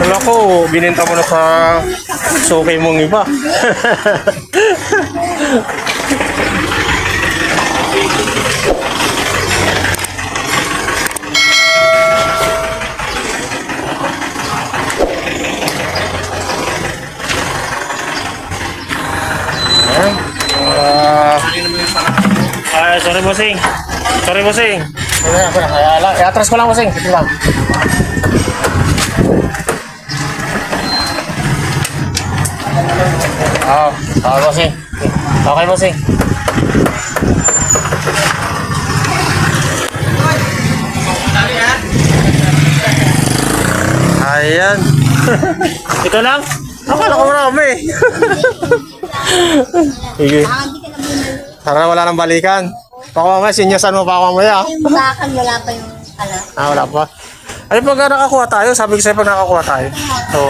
Wala ko, bininta mo na sa suki mong iba. Ayan. Ah, ah, sorry bossing. Sorry bossing. Na, kaya lang. I-atras ko lang bossing. Ito lang. Oo. Oo, bossing. Okay, bossing. Ayan. Ito lang? Akala ko marami. Sige. Para wala nang balikan. Baka mamaya, sinyasan mo pa ako mamaya. Yung bakal, wala pa yung ano. Ah, wala pa. Ay, pag nakakuha tayo, sabi ko sa'yo pag nakakuha tayo. So,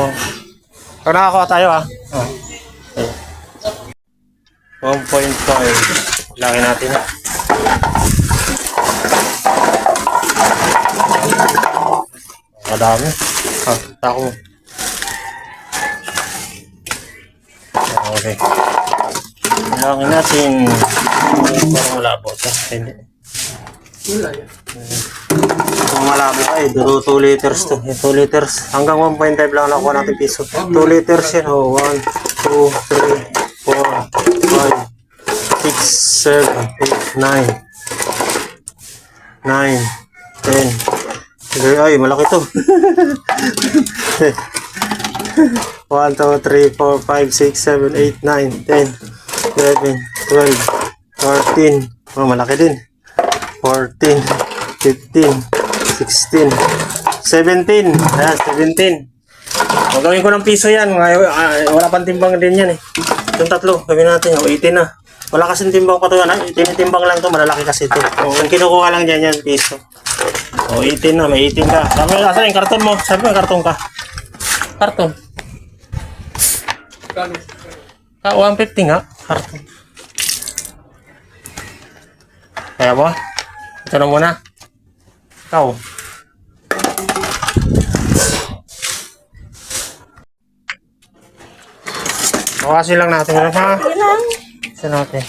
pag nakakuha tayo ah. Oh. Okay. 1.5. Laki natin ah. Madami. Ah, tako Okay. Laki natin. Parang malabo ito. Hindi. Kung malabo eh, duro 2 liters to. 2 liters. Hanggang 1.5 lang nakuha natin piso. 2 liters yan. Oh, 1, 2, 3, 4, 5, 6, 7, 8, 9. 9, 10. Sige, ay, malaki to. 1, 2, 3, 4, 5, 6, 7, 8, 9, 10, 11, 12, 14. Oh, malaki din. 14, 15, 16, 17. Ayan, 17. Magawin ko ng piso yan. Ngayon, wala pang timbang din yan eh. Itong tatlo, gawin natin. O, 18 na. Wala kasing timbang pa to yan. Ay, tinitimbang lang to. Malalaki kasi ito. O, ang kinukuha lang dyan yan, piso. O, 18 na. May 18 ka. Sabi mo, asan yung karton mo? Sabi mo, yung karton ka. Karton. Ah, 150 nga. Karton. Kaya mo? Ito na muna. Ikaw. Bawasin lang natin ha? Bawasin natin.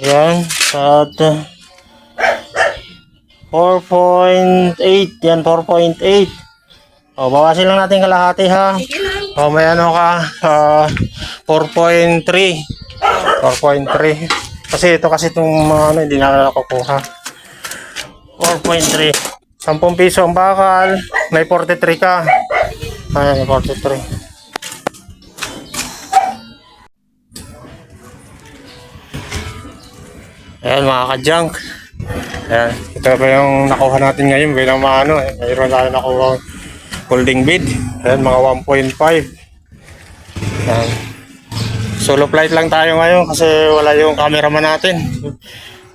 Ayan. At uh, 4.8. Yan, 4.8. O, bawasin lang natin kalahati, ha? O, may ano ka? Uh, 4.3. 4.3. Kasi ito kasi itong mga ano, hindi na nakukuha. 4.3. 10 piso ang bakal. May 43 ka. Ayan, may 43. Ayan mga ka-junk. Ayan, ito pa yung nakuha natin ngayon bilang mga ano, eh, mayroon tayo nakuha holding bid. Ayan, mga 1.5. Ayan. Solo flight lang tayo ngayon kasi wala yung cameraman natin.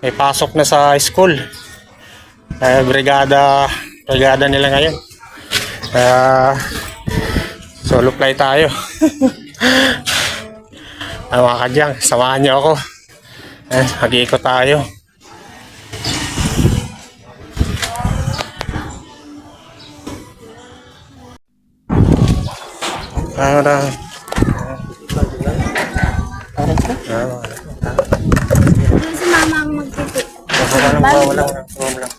May pasok na sa school. Eh, brigada, brigada nila ngayon. Kaya, solo flight tayo. Ay, mga kadyang, samahan niyo ako. Eh, mag-iikot tayo. Para, Yung si mama ang magtitip. wala lang wala lang, wala lang.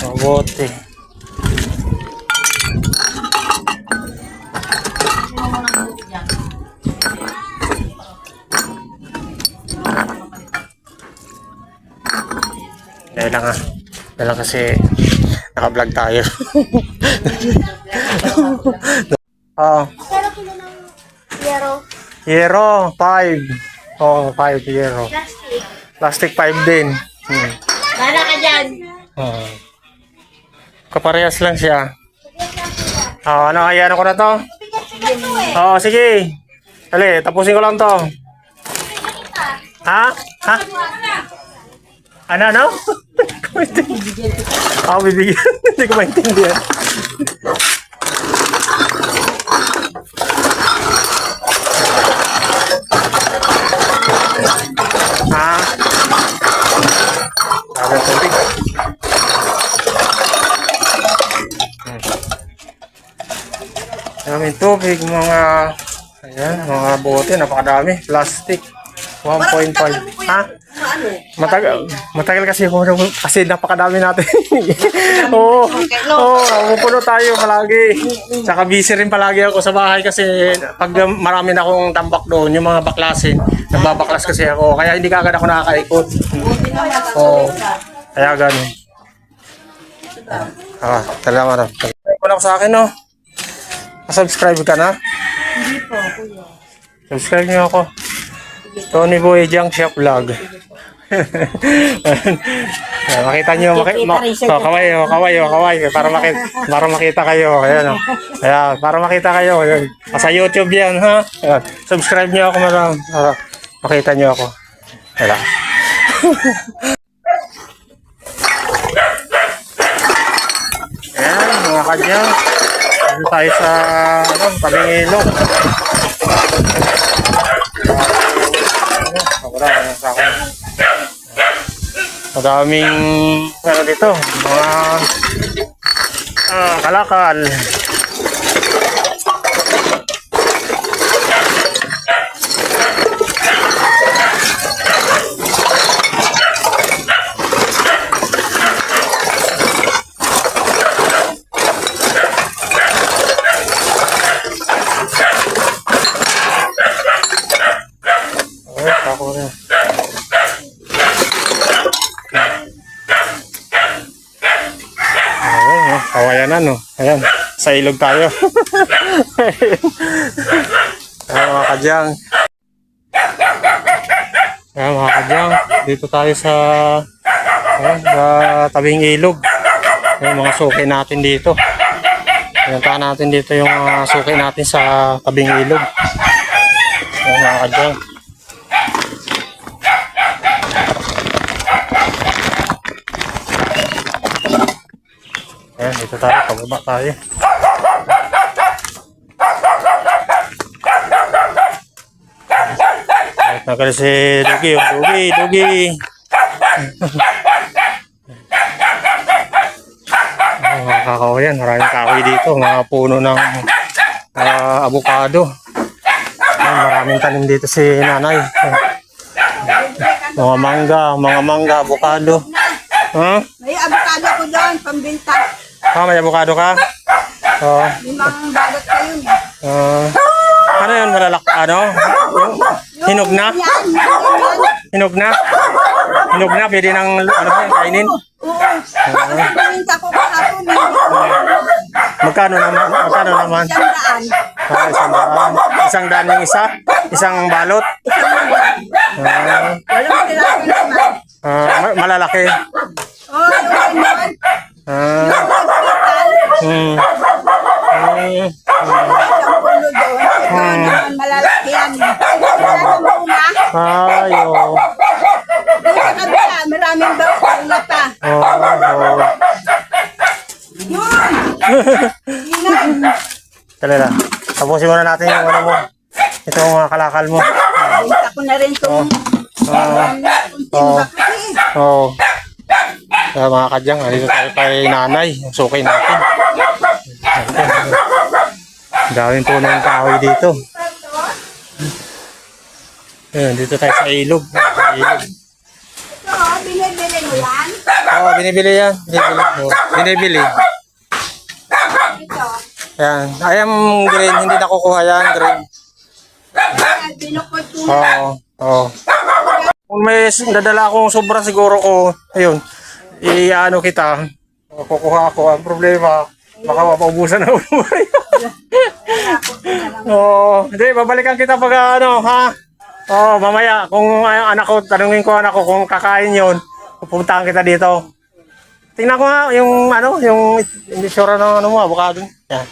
Mabuti. Dahil lang ah. Lang kasi naka-vlog tayo. Oo. Kilo ng yero. Yero, 5. Oo, 5 yero. Plastic. Plastic 5 din. Hmm. Bala ka dyan. Oo. Kaparehas lang siya. Oo, ano, hayaan ko na to? Oo, sige. Dali, tapusin ko lang to. Ha? Ha? Ano, ano? Ako oh, bibigyan. Hindi ko maintindihan. ah. Sabi hmm. ang tubig. Daming tubig, mga... Ayan, mga bote, napakadami. Plastic. 1.5. Ha? Matagal, matagal kasi ako kasi napakadami natin. Oo. Oo, pupuno tayo palagi. Saka busy rin palagi ako sa bahay kasi pag marami na akong tambak doon, yung mga baklasin, nagbabaklas kasi ako. Kaya hindi ka agad ako nakakaikot. Oo. Kaya ganun. Ah. Subscribe mo na ako sa akin, no? Subscribe ka na? Hindi po, kuya. Subscribe niyo ako. Tony Boy Junk Shop Vlog. Ayan, makita niyo maki ma oh, kaway oh, kaway oh, kaway para makita para makita kayo ayan oh. Ayan, para makita kayo ayan. sa YouTube yan ha? Ayan. subscribe niyo ako maram para makita niyo ako. Wala. Ayan, mga kadyang dito tayo sa ano, tabing ilog wala, wala sa akin. Madaming ano dito, mga ah, kalakal. Ay, ako na. Ayan, oh, na, no? Ayan, sa ilog tayo. Ayan, mga kadyang. Ayan, mga kadyang. Dito tayo sa, ayan, sa tabing ilog. Ayan, mga suki natin dito. Pinuntahan natin dito yung mga suki natin sa tabing ilog. Ayan, mga kadyang. Ayan, dito tayo, pababa tayo. Kahit na kasi si Dugi, oh, Dugi, Dugi. Ay, mga kakawayan, maraming kahoy dito, mga puno ng ah, avocado. Ay, maraming tanim dito si nanay. Mga mangga, mga mangga, avocado. Ha? May avocado ko doon, pambinta. Ah, may avocado ka? Oo. Limang bagot ko yun. Ah, ano yun, malalak, ano? Hinog na? Hinog na? Hinog na, pwede nang, ano ba, kainin? Oo. Pambinta ko kahapon. Magkano naman? Magkano naman? Siyang daan. Ah, isang daan. Isang daan yung isa? Isang balot? Walang tiraso naman. ah, ma- malalaki. Oo, yung naman. Ah. Hmm. Ito naman malalaki yan. Bunga. Ay, oh. Doon sa kabila, maraming daw bunga pa. Oh, oh. Yun! Yun na. Tala na. Tapusin muna natin yung ano mo. Itong mga kalakal mo. Binta ko na rin itong Ah, Oo. Oo. Kaya mga kadyang, dito tayo kay nanay, yung sukay natin. Daming puno ng kahoy dito. Ayan, dito tayo sa ilog. Sa ilog. Ito, binibili mo yan. Oo, binibili yan. Binibili. Oo, binibili. Ito. Ayan. Ayan, green. Hindi nakukuha yan, green. Yan, Binukod ko na. Oo. Oo. Kung may dadala akong sobra siguro ko, ayun, i-ano kita, kukuha ako. Ang problema, baka mapaubusan na buhay. Oo. Hindi, babalikan kita pag ano, ha? Oo, mamaya, kung anak ko, tanungin ko anak ko kung kakain yon pupuntahan kita dito. Tingnan ko nga yung ano, yung itsura ng ano mo, avocado. Yan.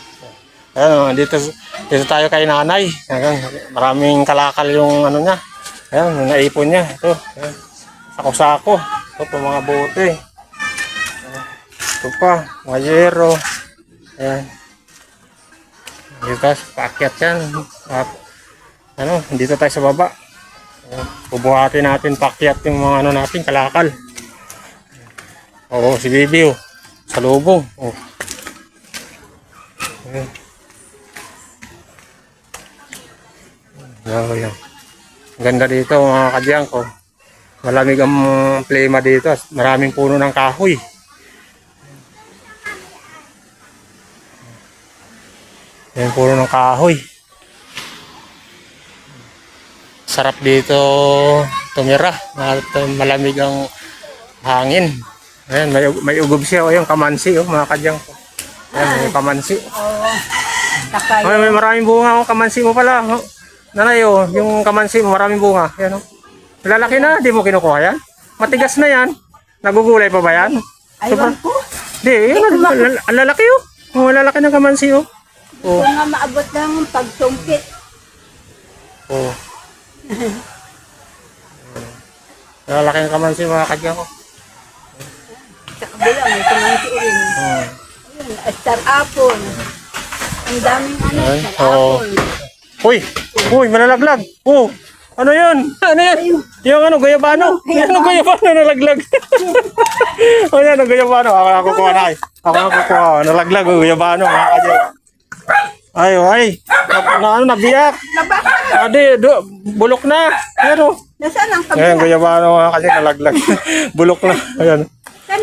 Ayan, oh, dito, dito tayo kay nanay. Ayan, maraming kalakal yung ano niya. Ayan, yung naipon niya. Ito, ayan. Sako-sako. Ito mga bote. Ito pa, mga yero. Ayan. Dito tayo, paakyat yan. At, ano, dito tayo sa baba. Ayan. Bubuhatin natin paakyat yung mga ano natin, kalakal. Oo, si Bibi oh. Sa lubong. Oh. Ayan. Oh, yan. Ang Ganda dito mga kadyang ko. Malamig ang plema dito. Maraming puno ng kahoy. Yan puno ng kahoy. Sarap dito tumira. Malamig ang hangin. Ayan, may, may ugob siya. O yung kamansi, oh, mga kadyang. Ayan, may kamansi. Oo. Saka Ay, may maraming bunga. Oh, kamansi mo pala. Oh. Nanay, oh, yung kamansi mo, maraming bunga. Yan, oh. Lalaki na, di mo kinukuha yan? Matigas na yan. Nagugulay pa ba yan? Aywan ko. Di, yun, ang lal- ang lalaki, oh. Oh, lalaki ng kamansi, oh. Oh, Kung nga maabot lang ang pagsumpit. oh. Lalaki ng kamansi, mga kadya ko. Sa kabila, may kumansi rin. Oh. Ayun, star apple. Ang daming ano, Ay, star oo. apple. Uy! Uy, malalaglag! Oh! Ano yun? Ano yan? Yung ano, gayabano? Yung ano, gayabano nalaglag. o yan, ang gayabano. Ako na kukuha na. Ako na kukuha. Nalaglag, oh, gayabano. Mga kadya. Ay, oh, ay. Na, na, ano, nabiyak. Ade, do, bulok na. Pero, Nasaan ang ayan, kabila? gayabano mga kadya, nalaglag. bulok na. Ayan.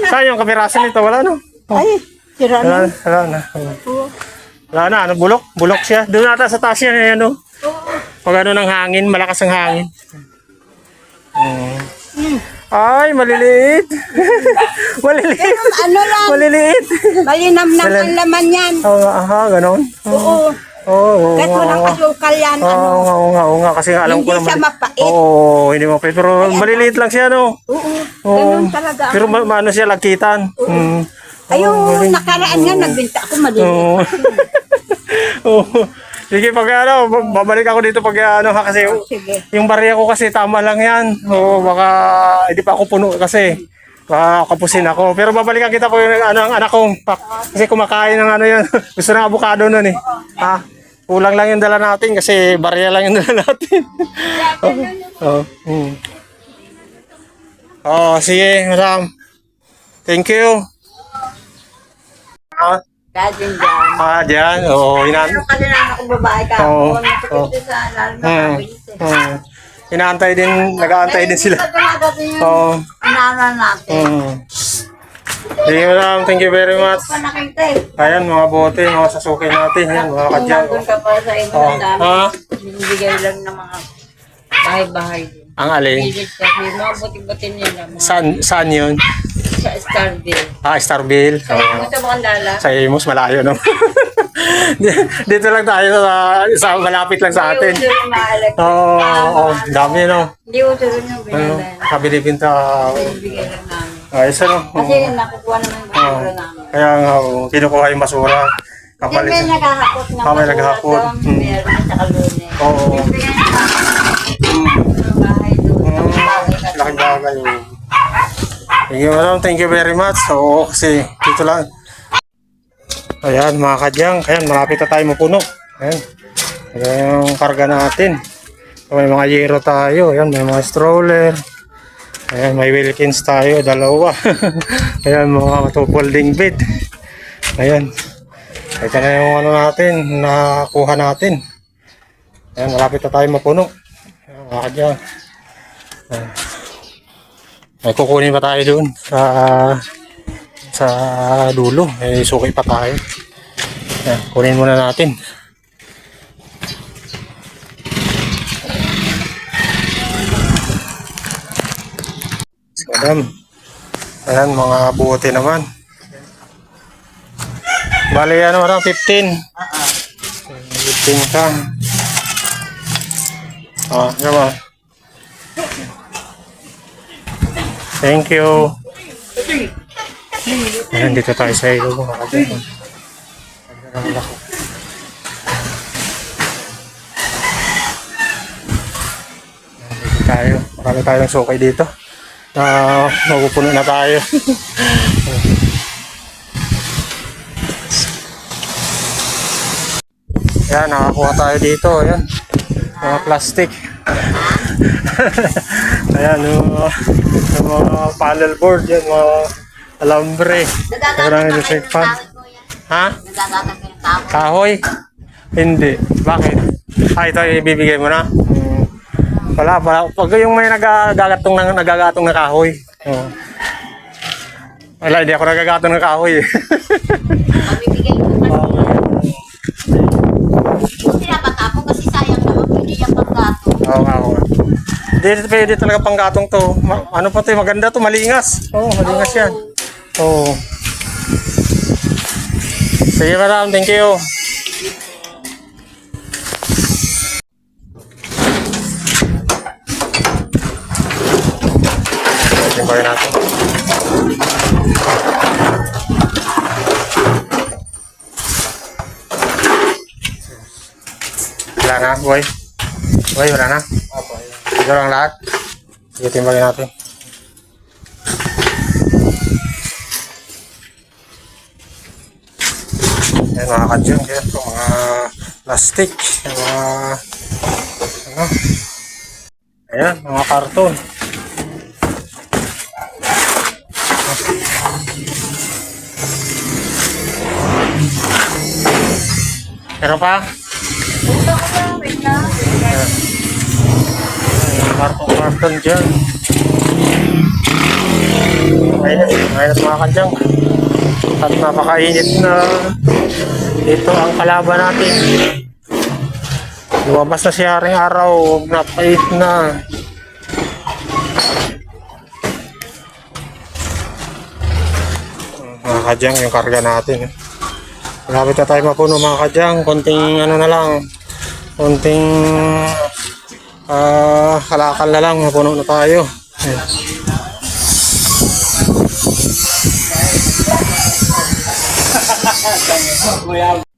Saan yung kapirasan nito? Wala, no? Ay, sira na. wala na. Wala na, ano, bulok? Bulok siya. Doon ata sa taas yan, ayan, no? Pag ano ng hangin, malakas ang hangin. Mm. Ay, maliliit. maliliit. Ano lang, Maliliit. malinamnam ang laman yan. Oo nga, aha, ganon. Oo. Oo, oo, Kahit walang oo asukal yan, Oo ano. nga, oo nga, oo nga, kasi alam Hindi ko naman. siya mapait. Oo, hindi mapait. Pero maliliit lang siya, no? Oo. Oo. Ganun talaga. Pero ma- maano siya, lagkitan. Mm. Ayun, nakaraan nga, nagbinta ako maliliit. Oo. Oo. Sige, pag ano, babalik ako dito pag ano ha, kasi Sige. yung barya ko kasi tama lang yan. Oo, baka hindi pa ako puno kasi. Baka kapusin ako. Pero babalikan kita po yung ano, ang anak ko. Pa- Kasi kumakain ng ano yan. Gusto ng avocado nun eh. Ha? Kulang lang yung dala natin kasi barya lang yung dala natin. Oo. Oh, mm. oh, sige, madam. Thank you. Ah, Dadin dyan. ah dyan. Oo, inan. Ano ka din ang ako babae ka? Oo. Oo. Nakapit sa lalo na Hmm. eh. Hmm. Inaantay din, nag-aantay din sila. Yung Oo. inana natin. Hmm. Sige. Thank you very much. Pa nakita eh. Ayan, mga bote, mga sasuke natin. Yan, mga kadyang. nandun ka pa sa iba Oh. ng dami, Ha? binibigay lang ng mga bahay-bahay din. Ang alin? Pilit kasi mga buti-buti nila. Mga Saan, saan yun? Sa Starville. Ah, Starville. Sa Oo. gusto mo kang dala? Sa Imus, malayo no? Dito lang tayo sa, sa malapit lang sa atin. Hindi maalag. Oo, oh, oh, dami no. Hindi uso rin yung Ano, binala. kabilibinta. Binibigay lang namin. Ayos ano. Kasi Oo. nakukuha naman yung basura namin. Kaya nga, oh, kinukuha yung basura. Kasi Kapalit. may naghahakot ng Ah, may naghahakot. Hmm. meron at saka lunes. Oo. Binibigay namin Sige, madam. Thank you very much. Oo, kasi dito lang. Ayan, mga kadyang. Ayan, malapit na tayo mapuno. Ayan. Ayan yung karga natin. So, may mga yero tayo. Ayan, may mga stroller. Ayan, may Wilkins tayo. Dalawa. Ayan, mga two folding bed. Ayan. Ito na yung ano natin, nakuha natin. Ayan, malapit na tayo mapuno. Ayan, mga kadyang. Ayan. Ay, kukunin pa tayo doon sa sa dulo. May suki pa tayo. Ayan, kunin muna natin. Madam. Ayan, mga buti naman. Bali, ano madam, 15. 15 ka. Ah, naman. Thank you. Ayan, dito tayo sa ilo mga kadyan. Ang laki. Ayan, Dito tayo. Marami tayong sukay dito. Na mapupuno na tayo. Ayan, nakakuha tayo dito. Ayan. Mga plastic. Ayan, yung, mga- yung mga panel board yan, mga alambre. Sobrang electric fan. Ha? Nagdadadag ka ng tao. Kahoy? Hindi. Bakit? Ah, ito ibibigay mo na. Hmm. Wala, wala. Pag yung may nagagatong ng nagagatong na kahoy. Oo. Wala, hindi ako nagagatong ng kahoy. Pamibigay ko kasi. Kung pinapatapon kasi sayang naman, pwede yung nga. Hindi, pwede talaga panggatong to. Ma- ano pa to, eh, maganda to, malingas. Oo, malingas yan. Oo. Sige, madam, thank you. Timbangin natin. Wala na, boy. Boy, wala na. Ito lang lahat. Sige, timbangin natin. Ayan mga kadyong, yan po, mga plastic, mga, ano, ayan, mga karton. Meron pa? Karton, karton dyan. Mainit, mainit mga kadyong. At napakainit na ito ang kalaban natin. Lumabas na siya ring araw, napait na. Mga kadyang, yung karga natin. Malapit na tayo mapuno mga kadyang. Konting ano na lang. Konting ah kalakal na lang. Mapuno na tayo. Ayan.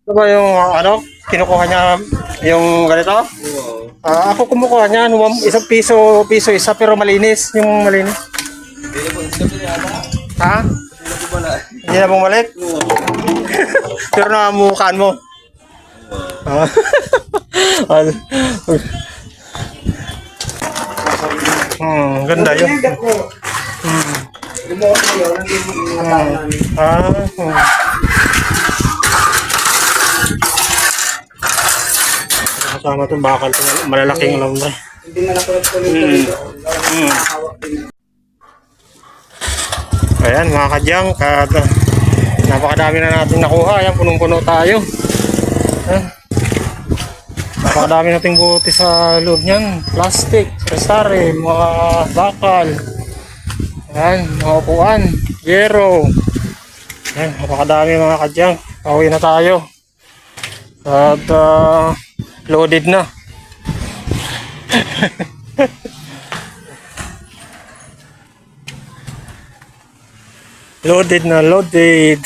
Ito ba yung ano? Kinukuha niya yung ganito? Ah, ako kumukuha niya, one- isang piso, piso isa pero malinis, yung malinis. Ha? Hindi na bumalik? pero nakamukaan mo. Ah. Hmm, ganda yun. Hmm. Ah, hmm. Kasama itong bakal malalaking lumbre. Hindi na nakulit tuloy-tuloy. Mm. Ayan mga kadyang, kad, napakadami na natin nakuha. Ayan, punong-puno tayo. Ayan. Napakadami nating buti sa loob niyan. Plastic, restare, mga bakal. Ayan, mga upuan, yero. Ayan, napakadami mga kadyang. Pauwi na tayo. At ah, loaded na. Loaded na loaded.